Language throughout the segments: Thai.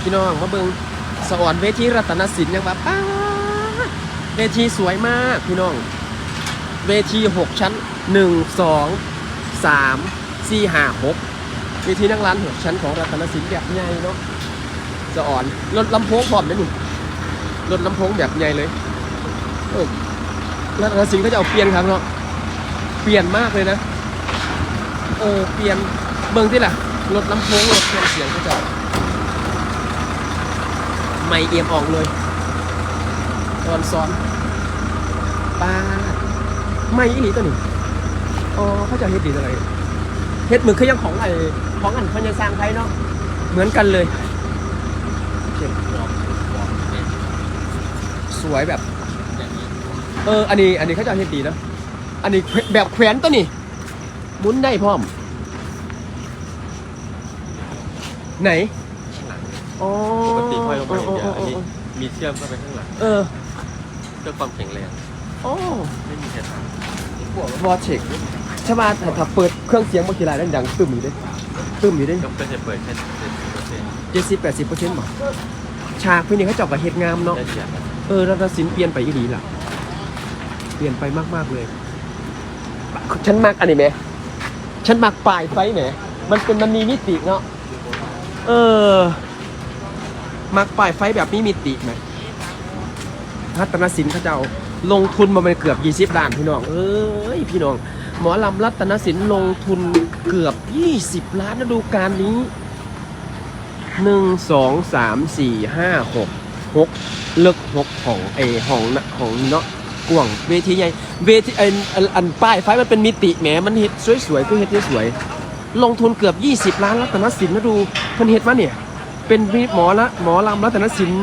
พี่น้องมาเบิงสวรรค์เวทีรัตนศิลป์ยังแบบป้าเวทีสวยมากพี่น้อง เวทีหกชั้นหนึ่งสองสามสี่ห้าหกเวทีนั่งร้านหกชั้นของรัตนศิลป์แบบใหญ่เนาะสวรรค์รถลำโพงพร้อมนะนี่รถลำโพงแบบใหญ่เลยรัตนศิลป์ก็จะเอาเปลี่ยนครับเนาะเปลี่ยนมากเลยนะ เออเปลี่ยนเบิ่งที่ล่ะรถลำโพงรถเครื่องเสียงก็จะไม่เอียมออกเลยตอนซ้อนป้าดไม่อีหลีตัวนี้อ๋อเขาจะเฮ็ดดีอะไรเฮ็ดเหมือนคือยังของไอ้ของอันพันยสร้างไทยเนาะเหมือนกันเลยโอเคสวยแบบ เออ อันนี้ อันนี้เขาจะเฮ็ดดีนะ อันนี้แบบแขวนตัวนี้ หมุนได้พร้อม ไหนอ๋อปกติห้อยลงมาอย่างเดียวเออันอนี้เออมีเชื่อมเข้าไปข้างหลังเออเพื่อความแข็งแรงโอ้ไม่มีแค่ทางวอเช็คใช่ป่ะแต่ถ้าเปิดเครื่องเสียงบางทีไรนั่นดังตึมอยู่เด้ตึมอยู่เด้ก็เพื่อจะเปิดแค่เจ็ดสิบเปอร์เซ็นต์เจ็ดสิบแปดสิบเปอร์เซ็นต์บ่ฉากพี่นี่เขาเจาะกับเฮ็ดงามเนาะ ได้เสียงเออรัตนศิลป์เปลี่ยนไปอีหลีล่ะ เปลี่ยนไปมาก ๆ เลย ฉันมักอันนี้ไหม ฉันมักปลายไฟไหมมันเป็นมันมีมิติเนาะเออ มักปลายไฟแบบมีมิติไหมรัตนศิลป์เขาเจ้าลงทุนมาเป็นเกือบ 20ล้านพี่น้อง เอ้ยพี่น้อง หมอลำรัตนศิลป์ลงทุนเกือบ 20 ล้านฤดูกาลนี้หนึ่งสองสามสี่ห้าหกหกเลิกหกของเอของนะของเนาะกว่างเวทีใหญ่ เวทีไออันอันป้ายไฟมันเป็นมิติแหมมันเฮ็ดสวยๆคือเฮ็ดสวยๆลงทุนเกือบ 20 ล้านรัตนศิลป์นะดูเพิ่นเฮ็ดมาเนี่ย เป็นหมอละหมอลำรัตนศิลป์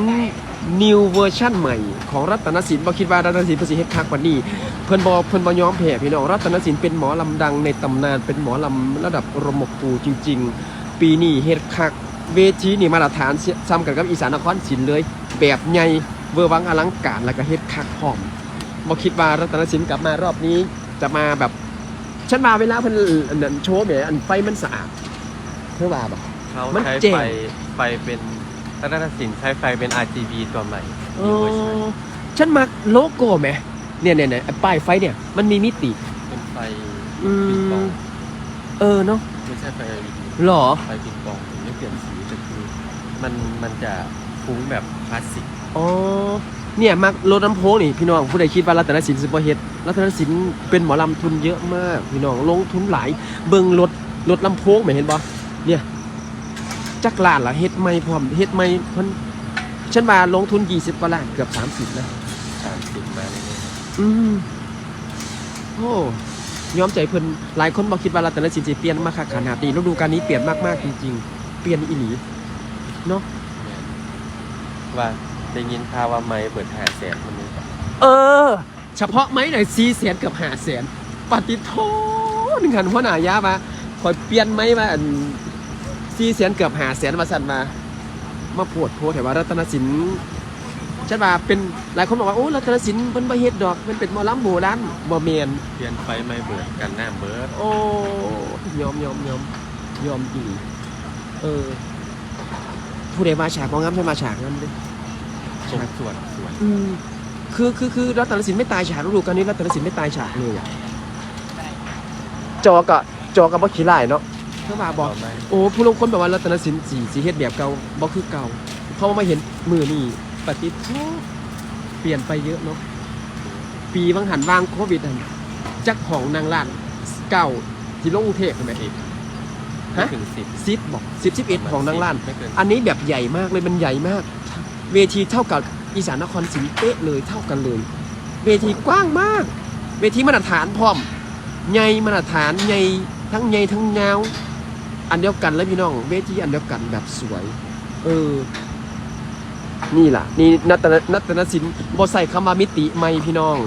นิวเวอร์ชั่นใหม่ของรัตนศิลป์บ่คิดว่ารัตนศิลป์เพิ่นสิเฮ็ดคักกว่านี้เพิ่นบ่เพิ่นบ่ยอมแพ้พี่น้องรัตนศิลป์เป็นหมอลำดังในตำนานเป็นหมอลำระดับรมครูจริง ๆ ปีนี้เฮ็ดคักเวทีนี่มาตรฐานซ้ำกันกับอีสานนครศิลป์เลย แบบใหญ่เวอร์วังอลังการแล้วก็เฮ็ดคักพร้อม บ่คิดว่ารัตนศิลป์กลับมารอบนี้ จะมาแบบ ฉันมาเวลาเพิ่นอันนั้นโชว์แหมอันไฟมันสะอาดเพื่อว่าบ่ เขามันใช้เจ๋ง ไฟไฟเป็นรัตนสินใช้ไฟเป็น RGB ตัวใหม่เอมีเวอร์ชันอฉันมักโลโก้แหมเนี่ยเนี่ยเนี่ยไอ้ป้ายไฟเนี่ยมันมีมิติ เป็นไฟอืปิงปอมงเออเนาะไม่ใช่ไฟ LED หรอ ไฟปิงปองไม่เปลี่ยนสีแต่คือมันมันจะฟุ้งแบบคลาสสิก อ๋อ เนี่ยมักรถน้ำโพงนี่พี่น้องผู้ใดคิดว่ารัตนศิลป์สิบ่เฮ็ดรัตนศิลป์เป็นหมอลำทุนเยอะมาก พี่น้องลงทุนหลาย เบิ่งรถรถลำโพงไหมเห็นบ่เนี่ยจักรลานละเฮ็ดใหม่พร้อมเฮ็ดใหม่เพิ่นฉันว่าลงทุน20กว่าล้านเกือบ30นะสามสิบมาเลยอืมโอ้ยอมใจเพิ่นหลายคนบ่คิดว่ารัตนศิลป์สิเปลี่ยนมาคักขนาดนี้ฤดูกาลนี้เปลี่ยนมากๆจริงๆ เปลี่ยนอีหลีเนาะว่า ได้ยินข่าวว่าไม้เปิดหาแสนมันนี้เออ เฉพาะไม้หน่อย4แสนกับ5แสนปฏิโทนึงหันหัวหน้ายามาคอยเปลี่ยนไม้มาอัน4แสนเกือบ5แสนมาสั่นมา มาปวดโพแต่ว่ารัตนศิลป์ฉันว่าเป็นหลายคนบอกว่าโอ้รัตนศิลป์มันบ่เฮ็ดดอกมันเป็นหมอลำโบราณบ่แม่นเปลี่ยนไฟไม้เบิดกันหน้าเบิดโอ้ยอมยอมยอมยอมอีเออผู้ใดมาฉากของงามใช่มาฉากนั้นเด้ สมส่วนสวยอืมคือคือคือรัตนศิลป์ไม่ตายฉากฤดูกาลนี้รัตนศิลป์ไม่ตายฉากเลยอะจอกับจอกับบ่ขี้ไล่เนาะเพื่อมาบอก ต่อไปโอ้ผู้ลงคนแบบว่ารัตนศิลป์สีสีเฮ็ดแบบเก่าบ่คือเก่าเพราะว่ามาเห็นมือนี่ปฏิโทเปลี่ยนไปเยอะเนาะปีบางหันวางโควิดอันจักของนางล้านเก่าที่ลงกรุงเทพเห็นไหมสิบฮะไม่ถึงสิบสิบบอกสิบสิบเอ็ดของนางล้าน ไม่เกินอันนี้แบบใหญ่มากเลยมันใหญ่มาก เวทีเท่ากับอีสานนครศรีเป๊ะเลยเท่ากันเลย เวทีกว้างมาก เวทีมาตรฐานพร้อมใหญ่มาตรฐานใหญ่ทั้งใหญ่ทั้งยาวอันเดียวกันเลยพี่น้อง เวทีอันเดียวกันแบบสวย เออ นี่ล่ะ นี่นัตนนัตนศิลป์บอใส่คำว่ามิติใหม่พี่น้อง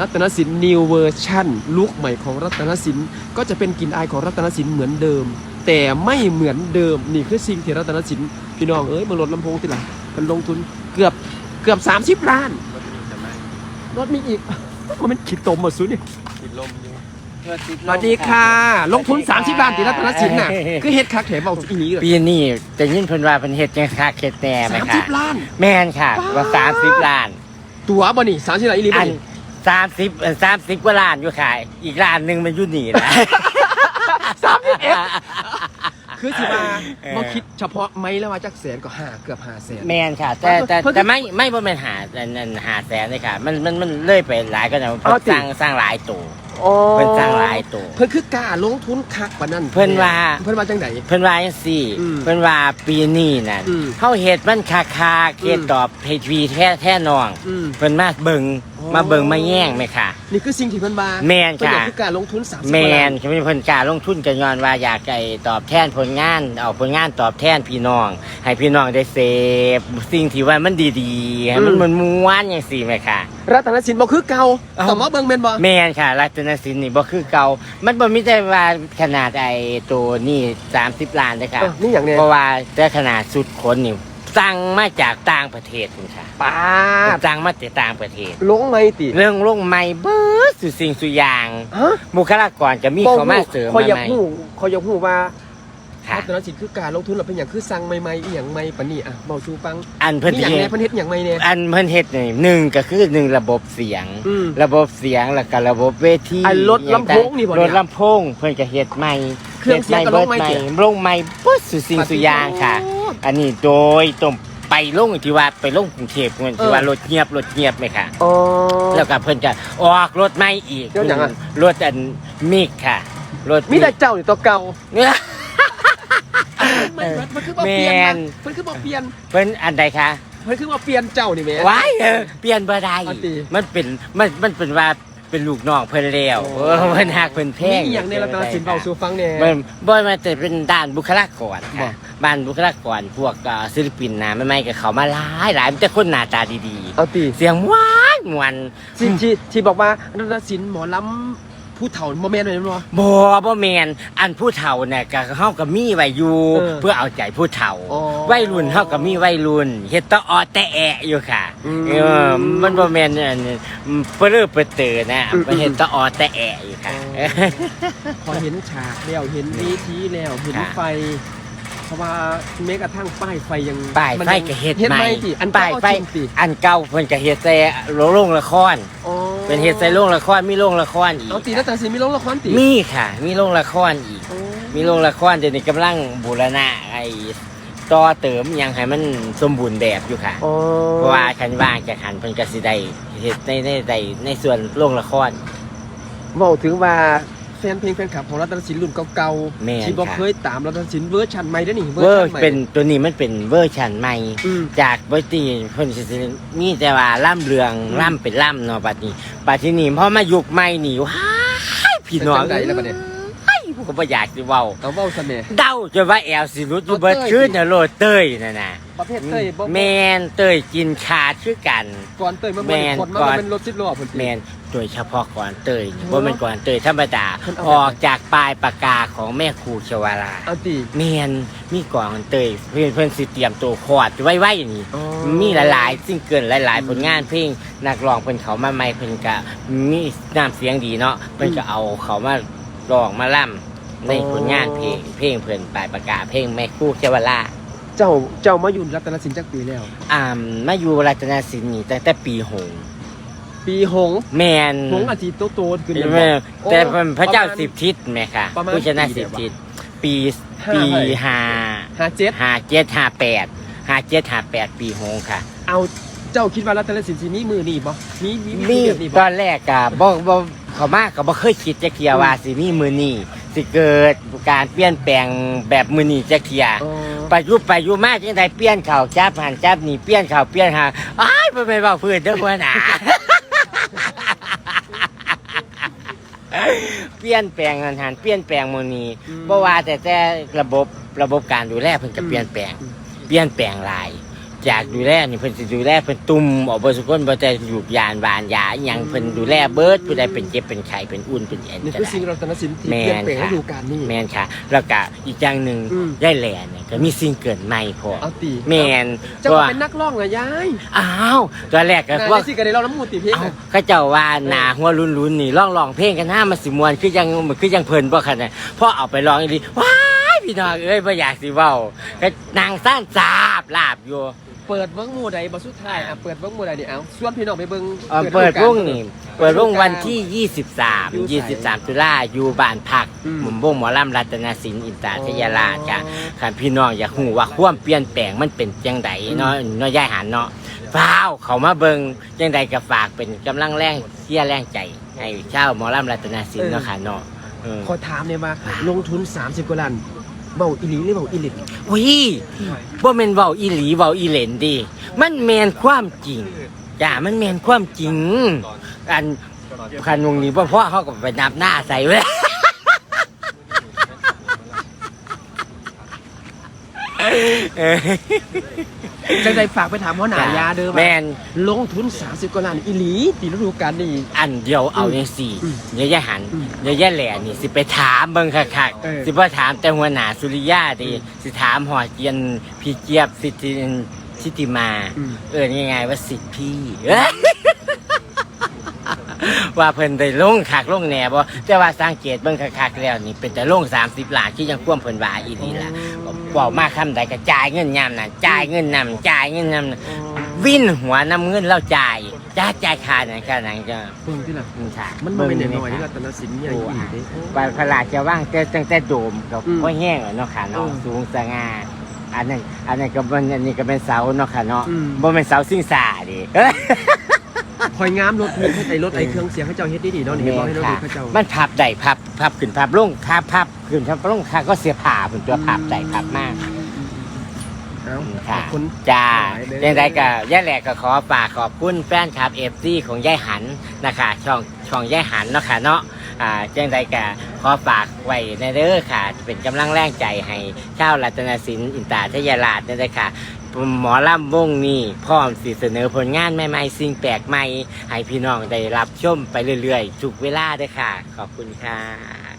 รัตนศิลป์นิวเวอร์ชั่นลุคใหม่ของรัตนศิลป์ก็จะเป็นกลิ่นอายของรัตนศิลป์เหมือนเดิม แต่ไม่เหมือนเดิมนี่คือสิ่งที่รัตนศิลป์พี่น้องเอ้ยมาลดลำโพงทีหลัง มันลงทุนเกือบเกือบ30ล้าน รถมีแต่ไม่รถมีอีก มันคิดตมมาสุดนี่ติดลมอยู่อสวัสดีค่ะ ลงทุน 30ล้านตีรัตนสินน่ะ คือเฮ็ดคักแถมเอาอีนี้เลยปีนี้จะยินเพิ่นว่าเพิ่นเฮ็ดจังคักเฮ็ดแน่ไหมสามค่ะสิบล้าน แม่นค่ะว่าป๊าด30ล้าน ตัวบ่นี่30ล้านอีหลีบ่อันนี่30เอ่อ30กว่าล้านอยู่ค่ะอีกล้านหนึงมันอยู่นี่นะ สามสิบเอ็ด คือสิมาเออ บ่คิดเฉพาะไม้แล้วว่าจักแสนก็ห้าเกือบห้าแสน แม่นค่ะ แต่แต่เพิ่นแต่ไม่ไม่บ่แม่นหาอันอันหาแสนเลยค่ะ มันมันมันเลื่อยไปหลายก็นะเพิ่เอานติ สร้างสร้างหลายตัวอ๋อเพิ่นสร้างหลายตัว เพิ่นคือกล้าลงทุนคักปานนั้นเพิ่นว่า เพิ่นว่าจังได เพิ่นว่าจังซี่ อืมเพิ่นว่าปีนี้น่ะอืมเฮาเฮ็ดมันคาคาๆเฮ็ดอืม ตอบเฮ็ดวีแท้แท้น้อง อืม เพิ่นมาเบิ่งอ๋อ มาเบิ่งมาแย่งไหมค่ะ นี่คือสิ่งที่เพิ่นว่าแม่นเพิ่นอยากค่ะคือการลงทุน30แมล้านจะมีเพิ่นการลงทุนกันย้อนว่าอยากไอ้ตอบแทนผลงานเอาผลงานตอบแทนพี่น้อง ให้พี่น้องได้เสพสิ่งที่ว่ามันดีๆให้มันมันม้วนอย่างสี่ไหมค่ะ รัตนสินบ่คือเก่าเอ้า ต่อมาเบิ่งแม่นบ่แมนค่ะรัตนสินนี่บ่คือเก่ามันบ่มีแต่ว่าขนาดไอ้ตัวนี่30ล้านเลยค่ะเออนี่อย่างเนี้ยเพราะว่าแต่ขนาดสุดคนนี่ สั่งมาจากต่างประเทศคุณค่ะป้าดสั่งมาจากต่างประเทศ ลงไหมติเรื่องลงใหม่เบิดสุดสิ่งสุดอย่างฮะบุคลากรจะมีเขามาเสริมคอยมาอยากใหม่ฮู้คอยอยากฮู้ว่าค่ะรัตนสินคือการลงทุนแล้วเป็นหยังคือสั่งใหม่ๆอีหยังใหม่ปานนี้อะเว้าสู่ฟังอันเพิ่นมีหยังเฮ็แน่ดเพิ่นเฮ็ดหยังใหม่แน่อันเพิ่นเฮ็ดนี่หนึ่งก็คือหนึ่งระบบเสียง อืมระบบเสียงแล้วก็ระบบเวทีอันรถลำโพงนี่บ่เนี่ย รถลำโพงเพิ่นก็เฮ็ดใหม่ เครื่องเสียงก็ลงใหม่เฮ็ดเสียลงใหม่ปุ๊บสุสิ่งสุอย่างค่ะ อันนี้โดยตรงไปลงที่ว่าไปลงกรุงเทพเพิ่นที่ว่ารถเงียบรถเงียบไหมค่ะอ๋อแล้วก็เพิ่นจะออกรถใหม่อีกเดี๋ยวหยังอะรถอันมิกค่ะรถมีแต่เจ้านี่ตัวเก่าเนี่ยมันมันคือบ่เปลี่ยนแม่นนะมันคือบ่เปลี่ยนเพิ่นอันใดคะมันคือบ่เปลี่ยนเจ้านี่แหม่ว้ายเออเปลี่ยนบ่ได้อันติมันเป็นมันมันเป็นว่า เป็นลูกน้องเพิ่นแล้วโอ้เออเพิ่นหักเพิ่นแพมีงอหย่างในรัตนสินเบาสู่ฟังแน่บ่บ่มาแต่เป็นด้านบุคลากรบ่ค่ะบ้านบุคลากรพวกเอ่อศิลปินนะไม่ไม่ๆกับเขามาหลายหลายมีแต่คนหน้าตาดีเอาตีๆเสียงหวานมวนที่ที่ที่บอกว่ารัตนสินหมอลำ ผู้เฒ่าบ่แม่นเลยบ่บ่บ่แม่นอันผู้เฒ่าเนี่ยก็เฮาก็มีไว้อยู่เออเพื่อเอาใจผู้เฒ่าอ๋อวัยรุ่นเฮาก็มีวัยรุ่นเฮ็ดตะออแต่แอะอยู่ค่ะอืมเออมันบ่แม่นอันเปเลือเปเตอนะอืมไปเฮ็ดตะออแต่แอะอยู่ค่ะ พอเห็นฉากแล้วเห็นเวทีแล้วเห็นค่ะไฟ เพราะว่าแม้กระทั่งป้ายไฟยังป้ายมันไฟยังก็เฮ็ดเฮ็ดใหใหม่ม่ติอันป้ายไฟ เก่จริงติอันเก่าเพิ่นก็เฮ็ดแต่โรงละคร อ๋อ เป็นเฮ็ดใส่โรงละครมีโรงละครอีกเอาตีรัตนสินมีโรงละครติมีค่ะ มีโรงละครอีกโอ้มีโรงละครเดี๋ยวนี้กำลังบูรณะไอ้ต่อเติมหยังให้มันสมบูรณ์แบบอยู่ค่ะอ๋อเพราะว่าคันว่างจากหันเพิ่นก็สิได้เฮ็ดในในในในส่วนโรงละครเว้าถึงว่าแฟนเพลงแฟนคลับของรัตนสินรุ่นเก่าแม่นๆที่บ่ค่ะ เคยตามรัตนสินเวอร์ชันใหม่เด้อนี่เวอร์ชันใหม่เป็นตัวนี้มันเป็นเวอร์ชันใหม่ อืม จากปกติเพิ่นสิมีแต่ว่าล่ำเรืองอืม ล่ำเป็นล่ำเนาะบัดนี้บัดทีนี้พอมายุคใหม่นี่ว้ายพี่น้องเป็นจังใดแล้วบัดนี้เฮ้ยผม ก็บ่อยากสิเว้าเอาเว้าซะแหน่เดาจะว่าแอลสิรุดอยู่เบิดเอาเต้ยคืนน่ะโลดเต้ยนั่นน่ะประเภทเต้ยบ่แมนเต้ยกินขาดคือกัน ก่อนเต้ยมันแม่บ่นคนมาก่อนมันเป็นรถ10ล้อพุ่นติ แมนโดยเฉพาะก่อนเตยนี่โอ้ว่ามันก่อนเตยธรรมดาเพิ่นเอาออกจากปลายปากกาของแม่ครูชวาลาเอาติแมนมีก่อนเตยเพื่อนเพื่อนสิเตรียมตัวคอร์ดไว้ไว้นี่อ๋อมีหลายๆซิ่งเกินหลาย ๆ ผลงานเพลงนักร้องเพิ่นเขามาใหม่เพิ่นก็มีน้ำเสียงดีเนาะเพิ่นก็เอาเขามาร้องมาล่ำ ในผลงานเพลงเพลงเพิ่นปลายปากกาเพลงแม่ครูชวาลาเจ้าเจ้ามาอยู่รัตนสินจักปีแล้ว อ่ามาอยู่รัตนศิลป์นี่ตั้งแต่ปีหงปีหงแมนหงอาทิตย์โตๆขึ้นแม่เลยแต่เป็นพระเจ้าประมาณสิบทิศไหมคะประมาณผู้ชนะปีเดีสิยวบวะทิศปีห้าปีเท่าไหร่ห้าหาเจ็ดห้าเจ็ดห้าแปดห้าเจ็ดห้าแปดปีหงค่ะ เอาเจ้าคิดว่ารัตนสินสิมีมือนี่บ่มีมีมีแบบนี้ตบ่อนแรกอะบ่บ่เขามากก็บ่เคยคิดจะเทียว่าสิมีมือนี่ สิเกิดการเปลี่ยนแปลงแบบมือนี่จะเทียอ๋อไปยุบไปยุบมาจังไดเปลี่ยนเข่าจับหันจับนี่เปลี่ยนเข่าเปลี่ยนหาอ้ายบ่แม่นเว้าพื้นเด้อหัวหน้าเปลี่ยนแปลงหันหันเปลี่ยนแปลงมือนี้อืมเพราะว่าแต่แต่ระบบระบบการดูแลเพิ่นก็อืมเปลี่ยนแปลงอืมเปลี่ยนแปลงหลาย จากดูแลนี่เพิ่นสิดูแลเพิ่นตุ่มออกบ่สุคนบ่แต่อยู่ยานบานยาอหยังเพิ่นดูแลเบิดผู้ใดเป็นเจ็บเป็นไข้เป็นอุ่นเป็นแอนนี่ก็คือได้ สิ่งรัตนสินที่แม่เปลี่ยนนแปลงค่ะฤดูกาลนี้แม่นค่ะ แล้วก็อีกอย่างหนึ่งอืมได้แหล่เนี่ยก็มีซิงเกิลใหม่พอเอาตีแมนเจ้าก็ก็เป็นนักร้องเหรอยายอ้าวตัวแรกก็นายว่าได้สิกันได้ร้องน้ำมูติเพลงเอ้าน่ะเขาเจ้าว่าหนาหัวรุนรุนๆนี่ร้องร้องเพลงกันหน้ามาสิมวนคือยังคือยังเพลินบ่คันน่ะพอเอาไปร้องอีหลีว้าย พี่น้องเอ้ยบ่อยากสิเว้าก็นางซ่านจาบลาบอยู่ เปิดเบิ้งหมู่ใดบ่สุดท้ายอะเปิดเบิ้งหมู่ใดนี่เอาส่วนพี่น้องไปเบิ้งเอ่อเปิดวงนี่เปิดวงวันที่อยู่ไส23 23 ตุลาอยู่บ้านพักอืมหมุมวงหมอลำรัตนศิลป์อินตาทยาราชจ้ะคันพี่น้องอยากฮู้ว่าความเปลี่ยนแปลงมันเป็นจังไดเนาะเนาะยายหันเนาะฟ้าวเขามาเบิ่งจังใดก็ฝากเป็นกำลังแรงเชียร์แรงใจให้ชาวหมอลำรัตนศิลป์เนาะค่ะเนาะเออขอถามเนี่ยว่าลงทุน 30กว่าล้าน เบาอีหลีหรือเบาอีหลิอุ้ยบ่แม่นเว้าอีหลีเว้าอีเหลนดิ มันแม่นความจริงจ้ามันแม่นความจริง อันคันวงนี้บ่พ่อเขาก็ไปนับหน้าใส่เว้ออ จังใดฝากไปถามหัวหน้ายาเด้อว่าแม่นลงทุน 30กว่าล้านอีหลีตีฤดูกาลนี่อันเดียวเอาจังสี่อืมเดี๋ยวย่าหันอืมเดี๋ยวย่าแหล่นี่สิไปถามเบิ่งคักเออ ๆสิบ่ถามแต่หัวหน้าสุริยาดิสิถามหอเจียนพี่เจี๊ยบสิทิสิติมาอืมเออยังไงว่าสิทธิ์พี่ ว่าเพิ่นได้ลงคักลงแหน่บ่แต่ว่าสังเกตเบิ่งคักๆแล้วนี่เป็นแต่ลง30ล้านที่ยังควมเพิ่นว่าอีหลีล่ะบอกมาคำใดก็จ่ายเงินยามนั้นจ่ายเงินนำจ่ายเงินนำวินหัวนำเงินเราจ่ายจ่ายจ่ายค่านั้นก็นั้นก็เบิ่งที่ล่ะอืมค่ะมันบ่เป็นน้อยๆเบิ่นี่งรัตนสินใหญ่อีหลีเด้บานพลาจะว่างแต่ตั้งแต่โดมกับอืมพ่อแห้งอะเนาะค่ะเนาะเออสูงสง่าอันนั้นอันนั้นก็เป็นอันนี้ก็เป็นเสาเนาะค่ะเนาะอืมบ่เป็นเสาซิ่งสาดิ คอยงามรถเพิ่นให้ไอ้รถไอ้เครื่องเสียงให้เจ้าเฮ็ดดีๆเนาะนี่เห็นบ่ให้รถค่ะเขาเจ้ามันพับได้พับพับขึ้นพับลงพับพับขึ้นพับลงค่ะก็เสียผ่าเป็นตัวพับได้พับมากเอ้าขอค่ะบคุณ จ้าหลายเด้อยังไงก็ย่าแหลกก็ขอฝากขอบคุณแฟนคลับเอฟซีของย่ายหันนะคะช่องช่องย่ายหันเนาะค่ะเนาะอ่าจังใดก็ขอฝากไว้ในเด้อค่ะ เป็นกำลังแรงใจให้ชาวรัตนศิลป์อินตาทยาราชนี่เลยค่ะ หมอลำวงนี้พร้อมสิเสนอผลงานใหม่ๆ สิ่งแปลกใหม่ ให้พี่น้องได้รับชมไปเรื่อยๆทุกเวลาด้วยค่ะ ขอบคุณค่ะ